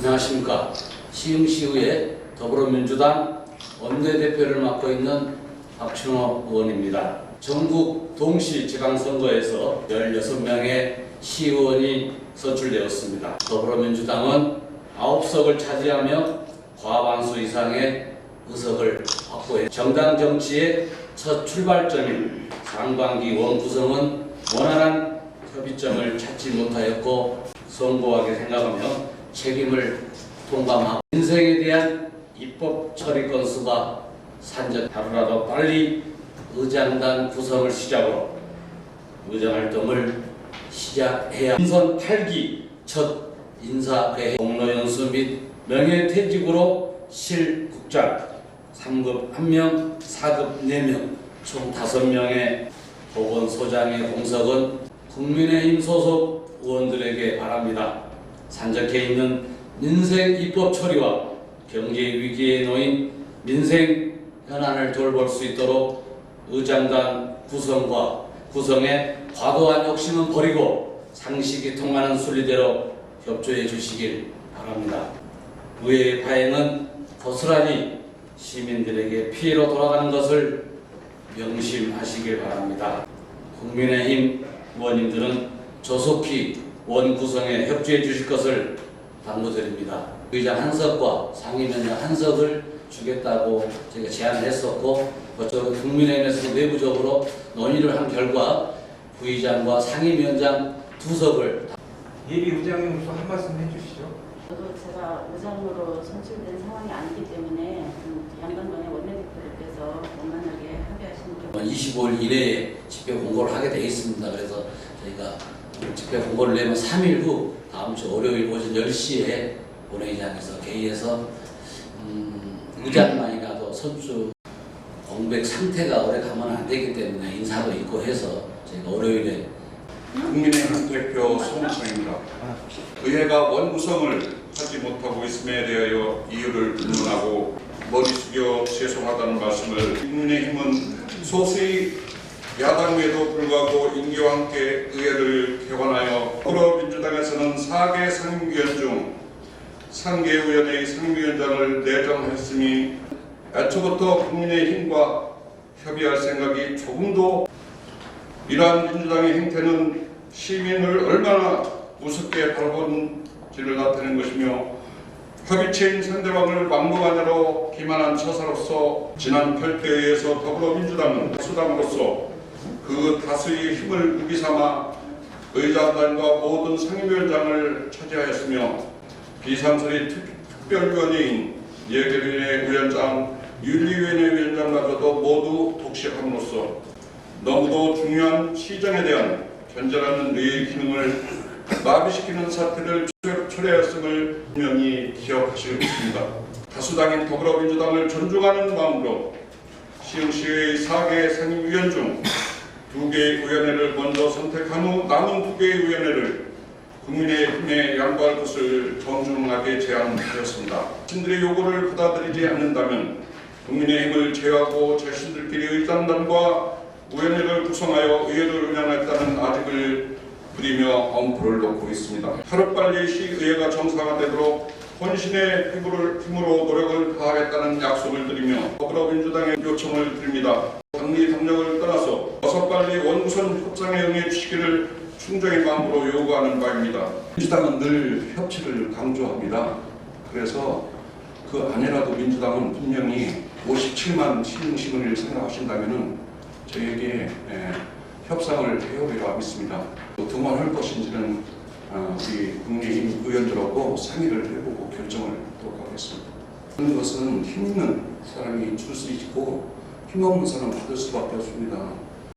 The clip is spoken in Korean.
안녕하십니까. 시흥 시의회 더불어민주당 원내대표를 맡고 있는 박춘호 의원입니다. 전국 동시 지방선거에서 16명의 시의원이 선출되었습니다. 더불어민주당은 9석을 차지하며 과반수 이상의 의석을 확보해 정당 정치의 첫 출발점인 상반기 원 구성은 원활한 협의점을 찾지 못하였고 송구하게 생각하며 책임을 통감하고 인생에 대한 입법 처리 건수가 산적 하루라도 빨리 의장단 구성을 시작으로 의정 활동을 시작해야 인선 8기 첫 인사회의 공로연수 및 명예퇴직으로 실국장 3급 1명, 4급 4명, 총 5명의 보건소장의 공석은 국민의힘 소속 의원들에게 바랍니다. 산적해 있는 민생 입법 처리와 경제 위기에 놓인 민생 현안을 돌볼 수 있도록 의장단 구성과 구성에 과도한 욕심은 버리고 상식이 통하는 순리대로 협조해 주시길 바랍니다. 의회의 파행은 고스란히 시민들에게 피해로 돌아가는 것을 명심하시길 바랍니다. 국민의힘 의원님들은 조속히 원 구성에 협조해 주실 것을 당부드립니다. 의장 한석과 상임위원장 한석을 주겠다고 제가 제안을 했었고 그쪽 국민의힘에서 내부적으로 논의를 한 결과 부의장과 상임위원장 두 석을 예비 의장님으로서 한 말씀 해주시죠. 저도 제가 의장으로 선출된 상황이 아니기 때문에 음, 양반관의 원내대표님께서 원만하게 합의하시는 게 25일 이내에 집회 공고를 하게 되어 있습니다. 그래서 저희가 집회 공고를 내면 3일 후 다음 주 월요일 오전 10시에 본회의장에서 개의해서 음, 의장만이라도 선출 공백 상태가 오래 가면 안 되기 때문에 인사도 있고 해서 저희가 월요일에 국민의힘 대표 송창입니다. 의회가 원구성을 하지 못하고 있음에 대하여 이유를 질문하고 머리 숙여 죄송하다는 말씀을 국민의힘은 소수의 야당에도 불구하고 인기와 함께 의회를 개관하여 더불어민주당에서는 4개 상임위원 중 3개 의원의 상임위원장을 내정했으니 애초부터 국민의힘과 협의할 생각이 조금도 이러한 민주당의 행태는 시민을 얼마나 우습게 바라본지를 나타낸 것이며 협의체인 상대방을 막무가내로 기만한 처사로서 지난 별표에서 더불어민주당은 수당으로서 그 다수의 힘을 무기 삼아 의장단과 모든 상임위원장을 차지하였으며 비상설의 특- 특별위원회인 예결위원회 위원장, 윤리위원회 위원장마저도 모두 독식함으로써 너무도 중요한 시정에 대한 견제라는 의의 기능을 마비시키는 사태를 초- 초래했음을 분명히 기억하실 것입니다. 다수당인 더불어민주당을 존중하는 마음으로 시흥시의 4개 상임위원 중 2개의 위원회를 먼저 선택한 후 남은 2개의 위원회를 국민의힘에 양보할 것을 정중하게 제안하였습니다. 자신들의 요구를 받아들이지 않는다면 국민의힘을 제외하고 자신들끼리 의장단과 의원회를 구성하여 의회를 운영했다는 아직을 부리며 엄포를 놓고 있습니다. 하루빨리 시의회가 정상화되도록 혼신의 힘을, 힘으로 노력을 다하겠다는 약속을 드리며 더불어민주당의 요청을 드립니다. 당리 당력을 떠나서 어서 빨리 원구선 협상에 응해 주시기를 충정의 마음으로 요구하는 바입니다. 민주당은 늘 협치를 강조합니다. 그래서 그 안에라도 민주당은 분명히 57만 시민 시민을 생각하신다면은 저희에게 예, 협상을 해오리라 믿습니다. 등원할 것인지는 어, 우리 국민의힘 의원들하고 상의를 해보고 결정을 하도록 하겠습니다. 하는 것은 힘 있는 사람이 줄 수 있고 힘없는 사람은 받을 수밖에 없습니다.